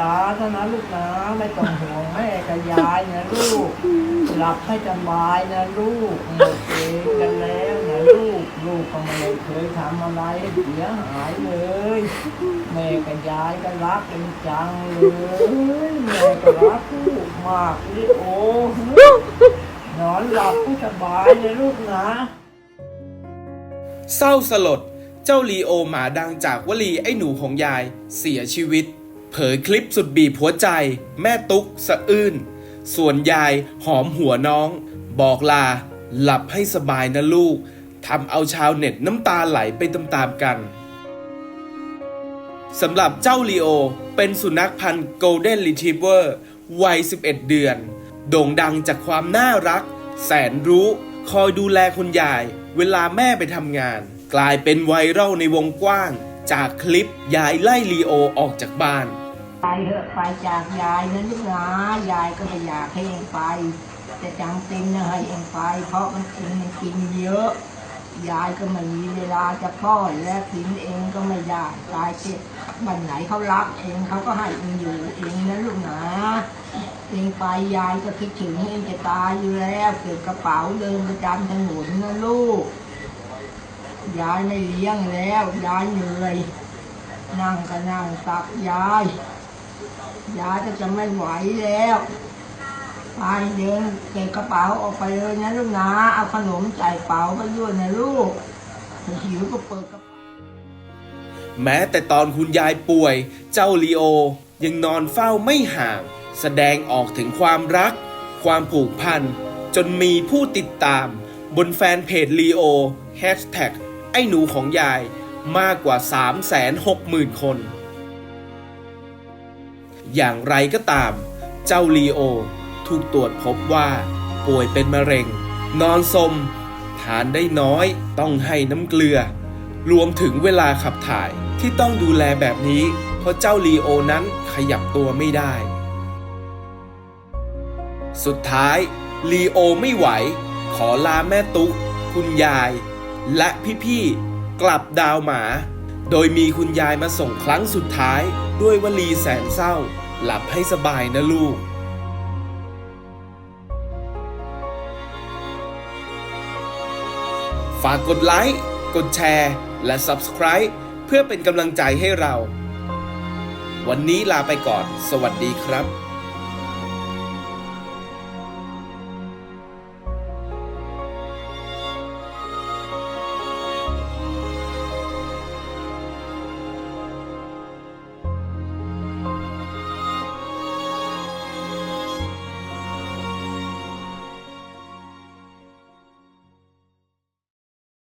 ตาเท่านั้นลูกนะไม่ต้องห่วงแม่กับยายนะลูกหลับให้สบายนะลูกหมดเองกันแล้วนะลูกลูกก็ไม่ได้เคยทำอะไรเสียหายเลยแม่กับยายก็รักกันจังเลยแม่ก็รักลูกมากลิโอนอนหลับให้สบายนะลูกนะเศร้าสลด เจ้าลีโอหมาดังจากวลีไอ้หนูของยายเสียชีวิต เผยคลิปสุดบีบหัวใจ แม่ตุ๊กสะอื้น ส่วนยายหอมหัวน้อง บอกลา หลับให้สบายนะลูกทำเอาชาวเน็ตน้ำตาไหลไปตามๆกันสำหรับเจ้าลีโอ เป็นสุนัขพันธุ์ Golden Retriever วัย 11 เดือน โด่งดังจากความน่ารัก แสนรู้ คอยดูแลคุณยาย เวลาแม่ไปทำงาน กลายเป็นไวรัลในวงกว้าง จากคลิปยายไล่ลีโอออกจากบ้าน ไปเถอะไปจากยายนะลูกนะยายก็ไม่อยากให้เองไป แต่จำเป็นนะให้เองไป เพราะมันกินมันกินเยอะ ยายก็ไม่มีเวลาจะป้อนและกินเองก็ไม่ได้ตายเจ็บวันไหนเขารักเองเขาก็ให้เองอยู่เองนะลูกนะเองไปยายก็คิดถึงเองจะตายอยู่แล้วเก็บกระเป๋าเดินประจำถนนนะลูก ยายไม่เลี้ยงแล้วยายเหนื่อยนั่งก็นั่งตักยายยายก็จะไม่ไหวแล้วไปเดินเก็บกระเป๋าออกไปเลยนะลูกนะเอาขนมใส่เป๋าไปด้วยนะลูกหิวก็เปิดกระเป๋าแม้แต่ตอนคุณยายป่วย เจ้าลีโอ ยังนอนเฝ้าไม่ห่าง แสดงออกถึงความรัก ความผูกพัน จนมีผู้ติดตาม บนแฟนเพจลีโอแฮชแท็ก ไอ้หนูของยายมากกว่า 360,000 คน อย่างไรก็ตาม เจ้าลีโอ ถูกตรวจพบว่า ป่วยเป็นมะเร็ง นอนสม ทานได้น้อยต้องให้น้ำเกลือ รวมถึงเวลาขับถ่ายที่ต้องดูแลแบบนี้ เพราะเจ้าลีโอนั้นขยับตัวไม่ได้ สุดท้ายลีโอไม่ไหว ขอลาแม่ตุ๊กคุณยาย และพี่ๆกลับดาวหมา โดยมีคุณยายมาส่งครั้งสุดท้ายด้วยวลีแสนเศร้า หลับให้สบายนะลูกฝากกดไลค์ กดแชร์ และ Subscribe เพื่อเป็นกำลังใจให้เรา วันนี้ลาไปก่อน สวัสดีครับ